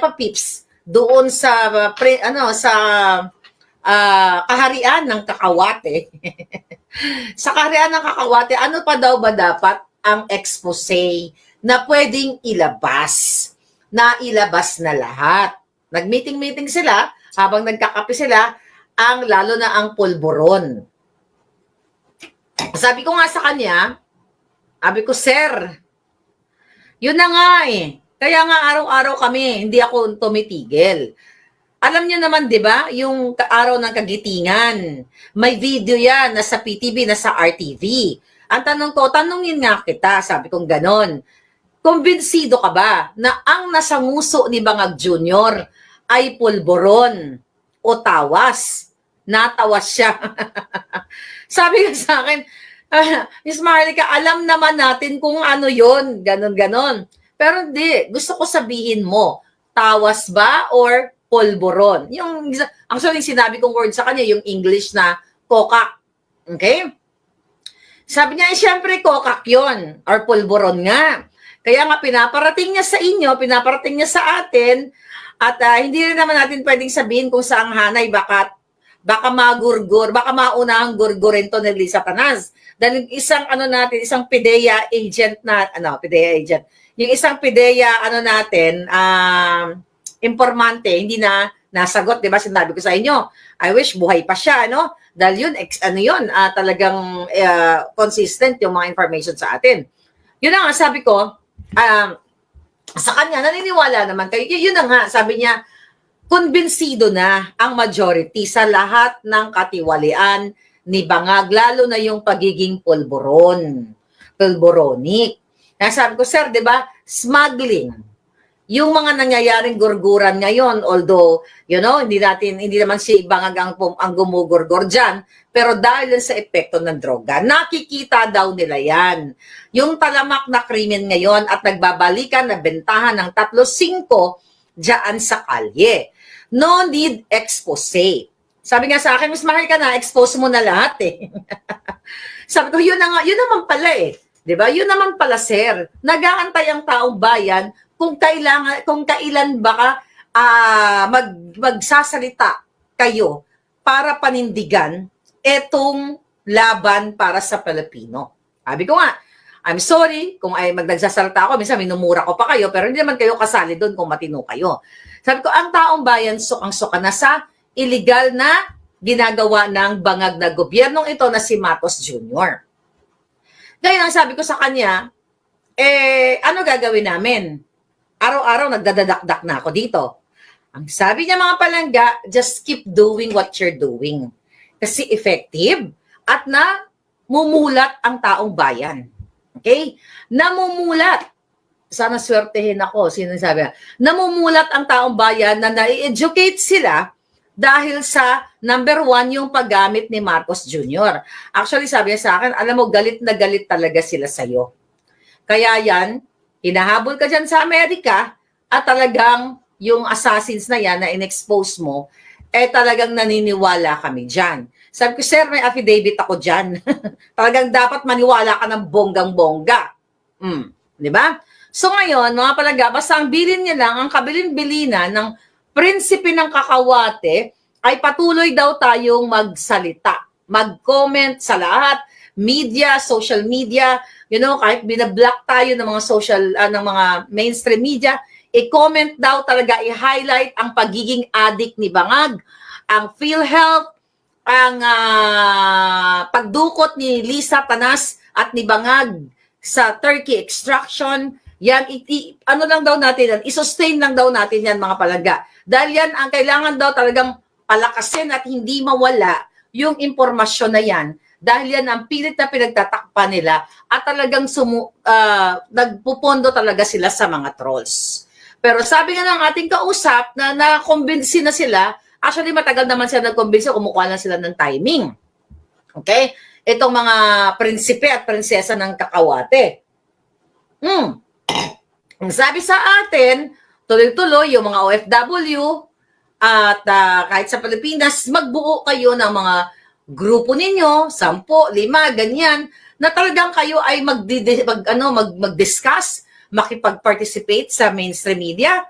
pa pips doon sa uh, pre, ano sa ah, kaharian ng kakawate. sa kaharian ng kakawate, ano pa daw ba dapat ang expose na pwedeng ilabas? Na ilabas na lahat. Nag-meeting-meeting sila, habang nagkakape sila, ang lalo na ang pulburon. Sabi ko nga sa kanya, sabi ko, Sir, yun na nga eh. Kaya nga araw-araw kami, hindi ako tumitigil. Alam niyo naman, di ba, yung araw ng kagitingan, may video yan, nasa PTV, nasa RTV. Ang tanong ko, tanongin nga kita, sabi kong ganon. Kumbinsido ka ba na ang nasa nguso ni Bangag Junior ay pulboron o tawas? Natawas siya. sabi niya sa akin, ah, Miss Maharlika, alam naman natin kung ano yon ganon ganon. Pero hindi, gusto ko sabihin mo, tawas ba or polboron? Yung, actually, sinabi kong word sa kanya, yung English na kokak. Okay? Sabi niya, eh, syempre, kokak yon or polboron nga. Kaya nga, pinaparating niya sa inyo, pinaparating niya sa atin, at ah, hindi rin naman natin pwedeng sabihin kung saang hanay, baka, baka magurgur, baka maunahang gurgurin to ni Lisa Tanas. Dahil isang ano natin, isang PIDEA agent na, ano, PIDEA agent, yung isang PIDEA, ano natin, um, informante, hindi na nasagot, di ba? Sinabi ko sa inyo, I wish buhay pa siya, no? Dahil yun, ex, ano yun, ah, talagang ah, consistent yung mga information sa atin. Yun na nga, sabi ko, um, sa kanya, naniniwala naman kayo. Yun na nga, sabi niya, konbensido na ang majority sa lahat ng katiwalian ni Bangag, lalo na yung pagiging pulburon, pulboronic. Kaya sabi ko, sir, di ba, smuggling, yung mga nangyayaring gurguran ngayon, although, you know, hindi natin, hindi naman si Bangag ang, ang gumugurgur dyan, pero dahil sa epekto ng droga, nakikita daw nila yan. Yung talamak na krimen ngayon at nagbabalikan na bentahan ng tatlo singko dyan sa kalye. No need expose. Sabi nga sa akin, mas mahal ka na, expose mo na lahat eh. Sabi ko, yun, na nga, yun naman pala eh. 'Di ba? Yun naman pala, sir. Nag-aantay ang taong bayan kung kailangan kung kailan baka ah mag magsasalita kayo para panindigan etong laban para sa Pilipino. Sabi ko nga, I'm sorry kung ay magdagsasalita ako, minsan minumura ko pa kayo, pero hindi naman kayo kasali doon kung matino kayo. Sabi ko, ang taong bayan sukang-suka na sa illegal na ginagawa ng bangag na gobyernong ito na si Matos Jr. Ngayon, ang sabi ko sa kanya, eh, ano gagawin namin? Araw-araw nagdadadakdak na ako dito. Ang sabi niya mga palangga, just keep doing what you're doing. Kasi effective at na mumulat ang taong bayan. Okay? Namumulat. Sana swertehin ako. Sino yung sabi? Namumulat ang taong bayan na na-educate sila dahil sa number one, yung paggamit ni Marcos Jr. Actually, sabi niya sa akin, alam mo, galit na galit talaga sila sa'yo. Kaya yan, hinahabol ka dyan sa Amerika at talagang yung assassins na yan na in-expose mo, eh talagang naniniwala kami dyan. Sabi ko, sir, may affidavit ako dyan. talagang dapat maniwala ka ng bonggang-bongga. Mm, di ba? So ngayon, mga palangga, basta ang bilin niya lang, ang kabilin-bilina ng prinsipe ng kakawate ay patuloy daw tayong magsalita, mag-comment sa lahat, media, social media, you know, kahit binablock tayo ng mga social, ah, ng mga mainstream media, i-comment daw talaga, i-highlight ang pagiging addict ni Bangag, ang PhilHealth, ang ah, pagdukot ni Lisa Tanas at ni Bangag sa Turkey extraction, yan, i- i- ano lang daw natin yan, i-sustain lang daw natin yan mga palaga. Dahil yan, ang kailangan daw talagang palakasin at hindi mawala yung impormasyon na yan. Dahil yan ang pilit na pinagtatakpan nila at talagang sumu, ah, nagpupondo talaga sila sa mga trolls. Pero sabi nga ng ating kausap na nakumbinsi na sila, actually matagal naman sila nagkumbinsi, kumukuha lang sila ng timing. Okay? Itong mga prinsipe at prinsesa ng kakawate. Hmm. Ang sabi sa atin, tuloy-tuloy yung mga OFW at ah, kahit sa Pilipinas, magbuo kayo ng mga grupo ninyo, sampo, lima, ganyan, na talagang kayo ay mag, mag, ano, mag, mag-discuss, makipag-participate sa mainstream media